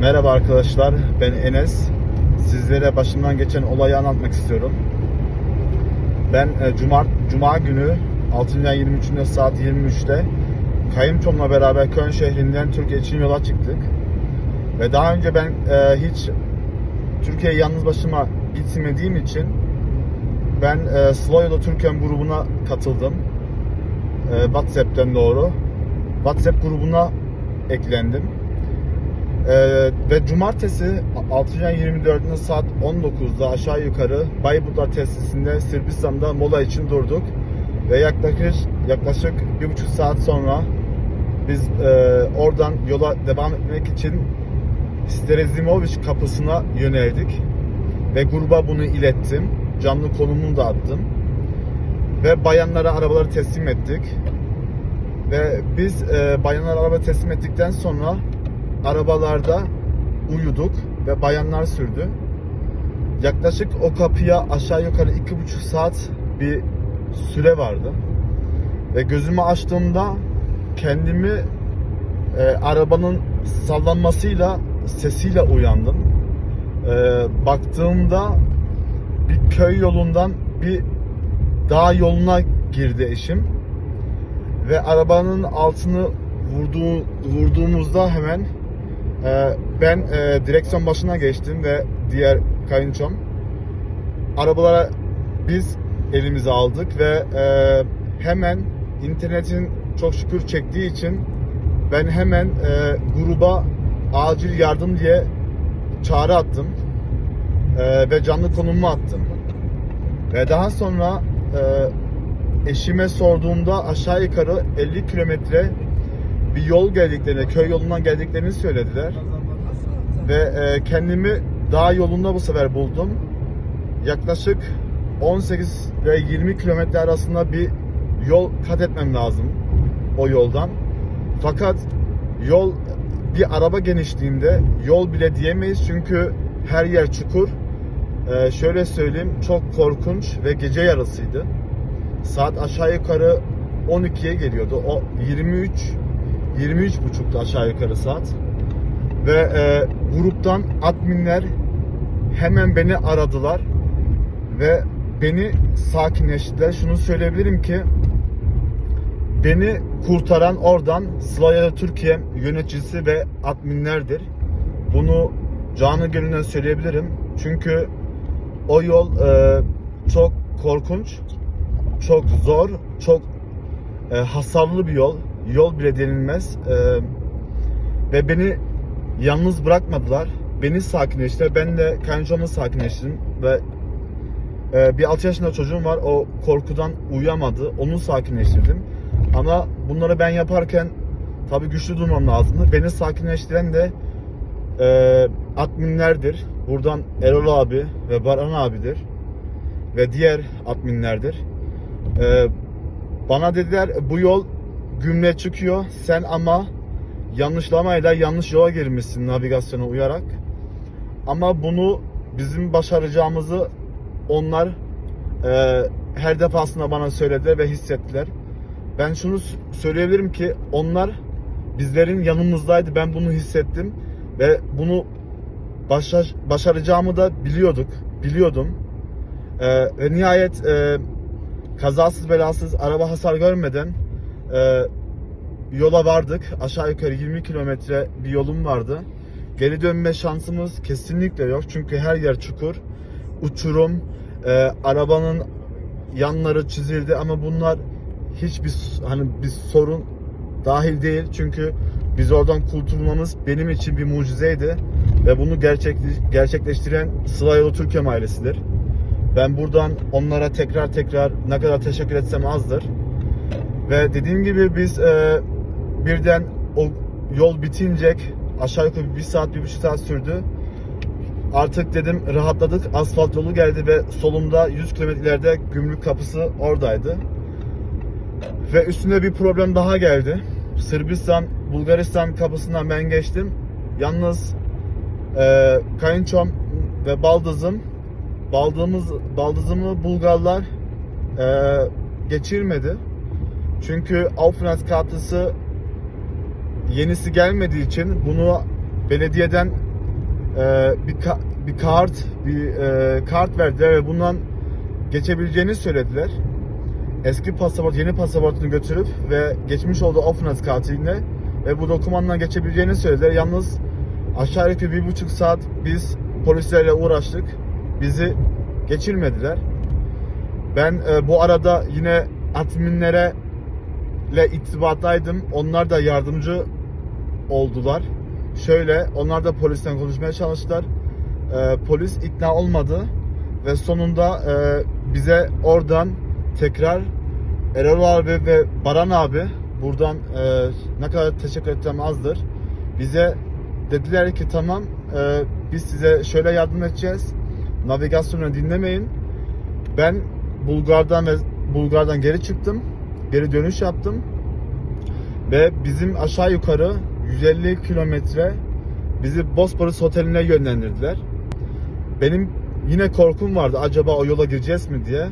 Merhaba arkadaşlar, ben Enes. Sizlere başımdan geçen olayı anlatmak istiyorum. Ben e, Cuma, Cuma günü 6. ay 23'ünde saat 23'te kayınçomla beraber Köln şehrinden Türkiye için yola çıktık. Ve daha önce ben e, hiç Türkiye'ye yalnız başıma gitmediğim için ben e, Slow Türkiye grubuna katıldım. E, WhatsApp'ten doğru. WhatsApp grubuna eklendim. Ee, ve cumartesi 6. ay 24'ünde saat 19'da aşağı yukarı Bayburtlar tesisinde Sırbistan'da mola için durduk. Ve yaklaşık yaklaşık bir buçuk saat sonra biz e, oradan yola devam etmek için Sterezimovic kapısına yöneldik. Ve gruba bunu ilettim. Canlı konumunu da attım. Ve bayanlara arabaları teslim ettik. Ve biz e, bayanlara araba teslim ettikten sonra arabalarda uyuduk ve bayanlar sürdü. Yaklaşık o kapıya aşağı yukarı iki buçuk saat bir süre vardı. Ve gözümü açtığımda kendimi e, arabanın sallanmasıyla sesiyle uyandım. E, baktığımda bir köy yolundan bir dağ yoluna girdi eşim ve arabanın altını vurduğu, vurduğumuzda hemen e, ben e, direksiyon başına geçtim ve diğer kayınçom. Arabalara biz elimize aldık ve e, hemen internetin çok şükür çektiği için ben hemen e, gruba acil yardım diye çağrı attım ve canlı konumu attım. Ve daha sonra eşime sorduğumda aşağı yukarı 50 kilometre bir yol geldiklerini, köy yolundan geldiklerini söylediler. Ve e, kendimi dağ yolunda bu sefer buldum. Yaklaşık 18 ve 20 kilometre arasında bir yol kat etmem lazım o yoldan. Fakat yol bir araba genişliğinde yol bile diyemeyiz çünkü her yer çukur. E, şöyle söyleyeyim çok korkunç ve gece yarısıydı. Saat aşağı yukarı 12'ye geliyordu. O 23 23 buçukta aşağı yukarı saat. Ve e, gruptan adminler hemen beni aradılar ve beni sakinleştirdiler. Şunu söyleyebilirim ki beni kurtaran oradan Slavya Türkiye yöneticisi ve adminlerdir. Bunu canı gönülden söyleyebilirim. Çünkü o yol e, çok korkunç, çok zor, çok e, hasarlı bir yol. Yol bile denilmez. E, ve beni yalnız bırakmadılar. Beni sakinleştirdiler. Ben de kayınçomla sakinleştirdim ve e, bir 6 yaşında çocuğum var. O korkudan uyuyamadı. Onu sakinleştirdim. Ama bunları ben yaparken tabii güçlü durmam lazımdı. Beni sakinleştiren de e, adminlerdir. Buradan Erol abi ve Baran abidir. Ve diğer adminlerdir. E, bana dediler bu yol gümle çıkıyor. Sen ama yanlışlamayla yanlış yola girmişsin navigasyona uyarak. Ama bunu bizim başaracağımızı onlar e, her defasında bana söylediler ve hissettiler. Ben şunu söyleyebilirim ki onlar bizlerin yanımızdaydı. Ben bunu hissettim ve bunu başar, başaracağımı da biliyorduk, biliyordum. E, ve nihayet e, kazasız belasız araba hasar görmeden e, yola vardık. Aşağı yukarı 20 kilometre bir yolum vardı. Geri dönme şansımız kesinlikle yok. Çünkü her yer çukur, uçurum, e, arabanın yanları çizildi ama bunlar hiçbir hani bir sorun dahil değil. Çünkü biz oradan kurtulmamız benim için bir mucizeydi ve bunu gerçek, gerçekleştiren Sıla Türkiye ailesidir. Ben buradan onlara tekrar tekrar ne kadar teşekkür etsem azdır. Ve dediğim gibi biz e, birden o yol bitinecek aşağı yukarı bir saat bir buçuk saat sürdü. Artık dedim rahatladık. Asfalt yolu geldi ve solumda 100 kilometre ileride gümrük kapısı oradaydı. Ve üstüne bir problem daha geldi. Sırbistan, Bulgaristan kapısından ben geçtim. Yalnız e, kayınçom ve baldızım baldızımız, baldızımı Bulgarlar e, geçirmedi. Çünkü Aufenthaltskartısı yenisi gelmediği için bunu belediyeden e, bir ka- bir kart bir e, kart verdiler ve bundan geçebileceğini söylediler. Eski pasaport, yeni pasaportunu götürüp ve geçmiş olduğu Ofnaz kartıyla ve bu dokümandan geçebileceğini söylediler. Yalnız aşağı yukarı bir buçuk saat biz polislerle uğraştık. Bizi geçirmediler. Ben e, bu arada yine adminlere ile irtibattaydım. Onlar da yardımcı oldular. Şöyle, onlar da polisten konuşmaya çalıştılar. E, polis ikna olmadı ve sonunda e, bize oradan tekrar Erol abi ve Baran abi buradan e, ne kadar teşekkür etsem azdır. Bize dediler ki tamam e, biz size şöyle yardım edeceğiz. Navigasyonu dinlemeyin. Ben Bulgar'dan ve Bulgar'dan geri çıktım. Geri dönüş yaptım. Ve bizim aşağı yukarı 150 kilometre bizi Bosporus Oteli'ne yönlendirdiler. Benim yine korkum vardı acaba o yola gireceğiz mi diye.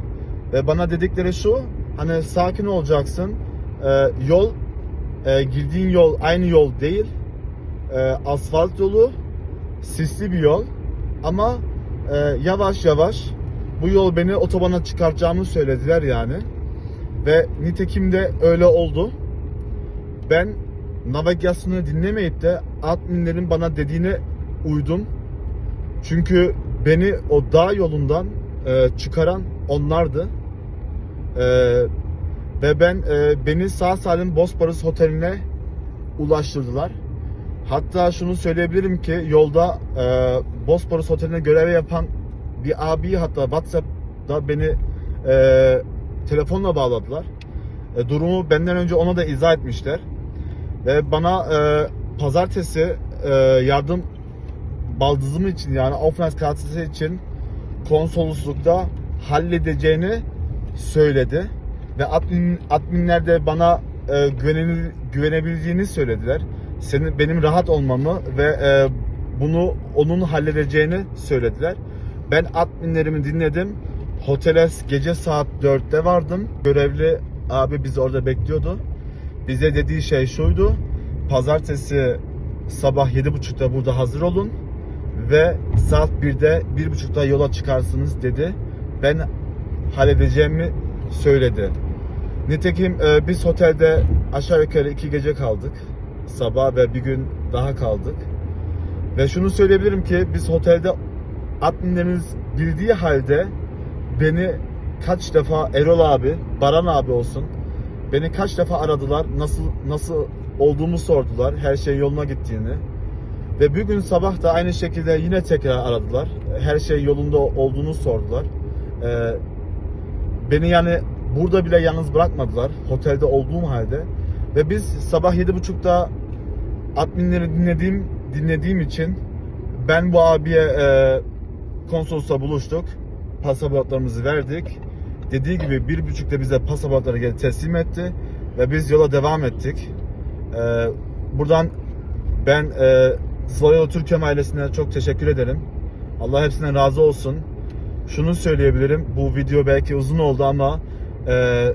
Ve bana dedikleri şu hani sakin olacaksın. Ee, yol e, girdiğin yol aynı yol değil. Ee, asfalt yolu sisli bir yol ama e, yavaş yavaş bu yol beni otobana çıkartacağımı söylediler yani. Ve nitekim de öyle oldu. Ben navigasyonu dinlemeyip de adminlerin bana dediğine uydum. Çünkü beni o dağ yolundan e, çıkaran onlardı. E, ve ben e, beni sağ salim Bosporus Oteli'ne ulaştırdılar. Hatta şunu söyleyebilirim ki yolda e, Bosporus Oteli'ne görev yapan bir abi hatta WhatsApp'ta beni e, telefonla bağladılar. E, durumu benden önce ona da izah etmişler. Ve bana e, pazartesi e, yardım baldızım için yani Offense katili için konsoloslukta halledeceğini söyledi. Ve admin, adminler de bana e, güvenil, güvenebildiğini söylediler. Senin benim rahat olmamı ve e, bunu onun halledeceğini söylediler. Ben adminlerimi dinledim. Otele gece saat 4'te vardım. Görevli abi bizi orada bekliyordu. Bize dediği şey şuydu. Pazartesi sabah 7.30'da burada hazır olun ve saat 1'de 1.30'da yola çıkarsınız dedi. Ben halledeceğimi söyledi. Nitekim e, biz otelde aşağı yukarı iki gece kaldık. Sabah ve bir gün daha kaldık. Ve şunu söyleyebilirim ki biz otelde adminlerimiz bildiği halde beni kaç defa Erol abi, Baran abi olsun beni kaç defa aradılar. Nasıl nasıl olduğumu sordular. Her şey yoluna gittiğini. Ve bir gün sabah da aynı şekilde yine tekrar aradılar. Her şey yolunda olduğunu sordular. Ee, beni yani burada bile yalnız bırakmadılar. Otelde olduğum halde. Ve biz sabah 7.30'da adminleri dinlediğim dinlediğim için ben bu abiye e, konsolosla buluştuk. Pasaportlarımızı verdik. Dediği gibi bir buçukta bize pasaportları geri teslim etti ve biz yola devam ettik. E, buradan ben e, Slovakia Türkiye ailesine çok teşekkür ederim. Allah hepsinden razı olsun. Şunu söyleyebilirim. Bu video belki uzun oldu ama e,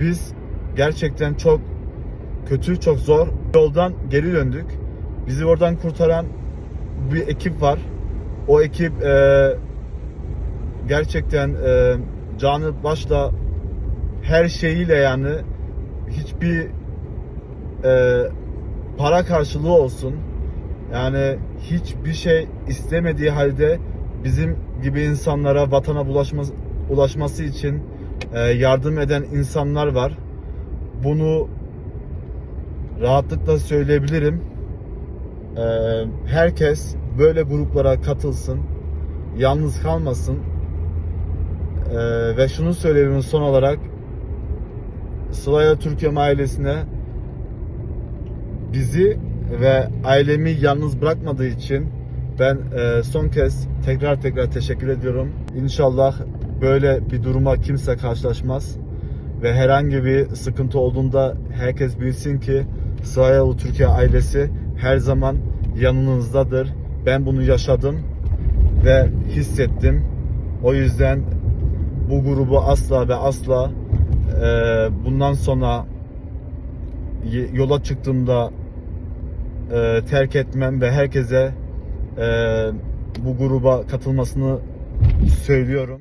biz gerçekten çok kötü, çok zor yoldan geri döndük. Bizi oradan kurtaran bir ekip var. O ekip e, gerçekten e, canı başla her şeyiyle yani hiçbir e, para karşılığı olsun yani hiçbir şey istemediği halde bizim gibi insanlara vatana bulaşması, ulaşması için e, yardım eden insanlar var. Bunu rahatlıkla söyleyebilirim. E, herkes böyle gruplara katılsın. Yalnız kalmasın. E, ve şunu söyleyebilirim son olarak Sıla'ya Türkiye ailesine bizi ve ailemi yalnız bırakmadığı için ben e, son kez tekrar tekrar teşekkür ediyorum. İnşallah böyle bir duruma kimse karşılaşmaz ve herhangi bir sıkıntı olduğunda herkes bilsin ki Sırayalı Türkiye ailesi her zaman yanınızdadır. Ben bunu yaşadım ve hissettim. O yüzden bu grubu asla ve asla e, bundan sonra yola çıktığımda e, terk etmem ve herkese e, bu gruba katılmasını söylüyorum.